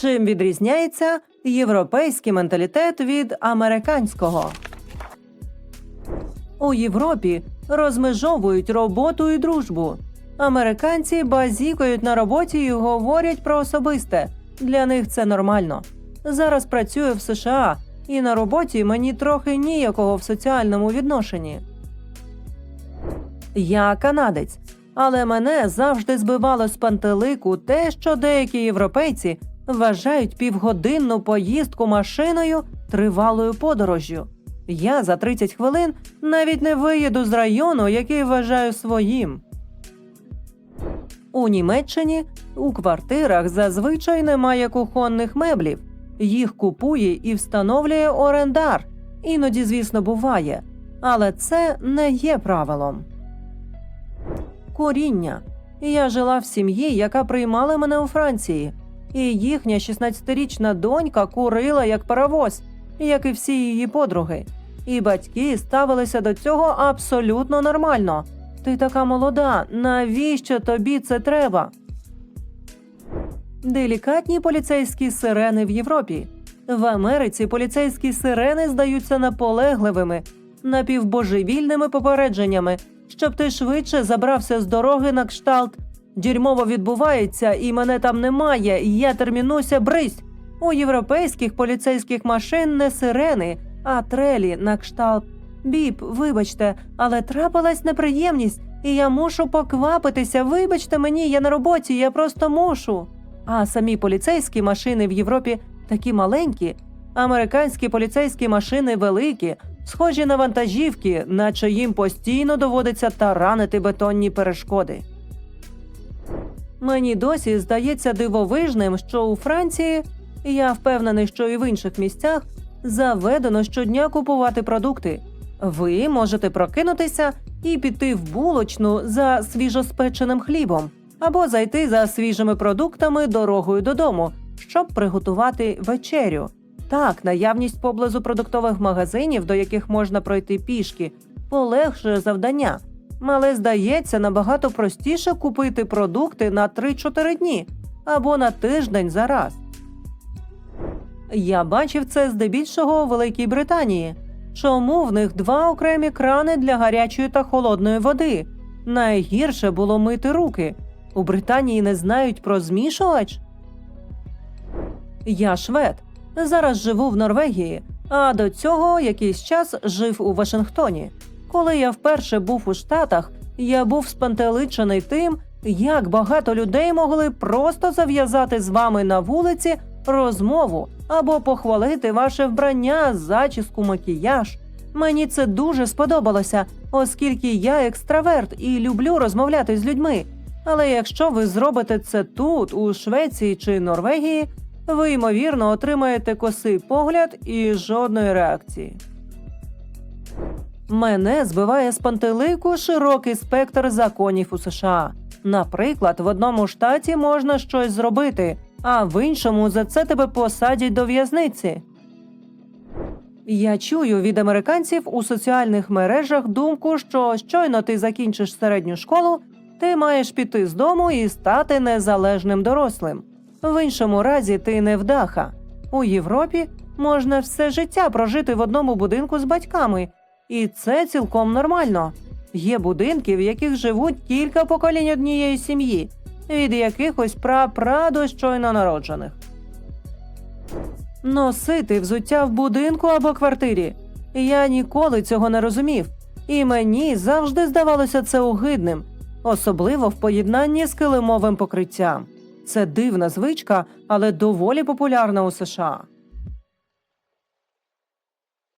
Чим відрізняється європейський менталітет від американського? У Європі розмежовують роботу і дружбу. Американці базікають на роботі і говорять про особисте. Для них це нормально. Зараз працюю в США, і на роботі мені трохи ніякого в соціальному відношенні. Я канадець, але мене завжди збивало з пантелику те, що деякі європейці вважають півгодинну поїздку машиною тривалою подорожжю. Я за 30 хвилин навіть не виїду з району, який вважаю своїм. У Німеччині у квартирах зазвичай немає кухонних меблів. Їх купує і встановлює орендар. Іноді, звісно, буває, але це не є правилом. Коріння. Я жила в сім'ї, яка приймала мене у Франції, і їхня 16-річна донька курила як паровоз, як і всі її подруги. І батьки ставилися до цього абсолютно нормально. Ти така молода, навіщо тобі це треба? Делікатні поліцейські сирени в Європі. В Америці поліцейські сирени здаються наполегливими, напівбожевільними попередженнями, щоб ти швидше забрався з дороги на кшталт. Дерьмово відбувається, і мене там немає, і я термінуся брись. У європейських поліцейських машин не сирени, а трелі на кшталт. Біп, вибачте, але трапилась неприємність, і я мушу поквапитися. Вибачте мені, я на роботі, я просто мушу. А самі поліцейські машини в Європі такі маленькі, американські поліцейські машини великі, схожі на вантажівки, наче їм постійно доводиться таранити бетонні перешкоди. Мені досі здається дивовижним, що у Франції, і я впевнений, що і в інших місцях заведено щодня купувати продукти. Ви можете прокинутися і піти в булочну за свіжоспеченим хлібом або зайти за свіжими продуктами дорогою додому, щоб приготувати вечерю. Так, наявність поблизу продуктових магазинів, до яких можна пройти пішки, полегшує завдання. Але здається, набагато простіше купити продукти на 3-4 дні або на тиждень за раз. Я бачив це здебільшого у Великій Британії. Чому в них два окремі крани для гарячої та холодної води? Найгірше було мити руки. У Британії не знають про змішувач. Я швед. Зараз живу в Норвегії, а до цього якийсь час жив у Вашингтоні. Коли я вперше був у Штатах, я був спантеличений тим, як багато людей могли просто зав'язати з вами на вулиці розмову або похвалити ваше вбрання, зачіску, макіяж. Мені це дуже сподобалося, оскільки я екстраверт і люблю розмовляти з людьми. Але якщо ви зробите це тут, у Швеції чи Норвегії, ви ймовірно отримаєте косий погляд і жодної реакції. Мене збиває з пантелику широкий спектр законів у США. Наприклад, в одному штаті можна щось зробити, а в іншому за це тебе посадять до в'язниці. Я чую від американців у соціальних мережах думку, що щойно ти закінчиш середню школу, ти маєш піти з дому і стати незалежним дорослим. В іншому разі ти невдаха. У Європі можна все життя прожити в одному будинку з батьками, і це цілком нормально. Є будинки, в яких живуть кілька поколінь однієї сім'ї, від якихось прапра до щойно народжених. Носити взуття в будинку або квартирі. Я ніколи цього не розумів, і мені завжди здавалося це огидним, особливо в поєднанні з килимовим покриттям. Це дивна звичка, але доволі популярна у США.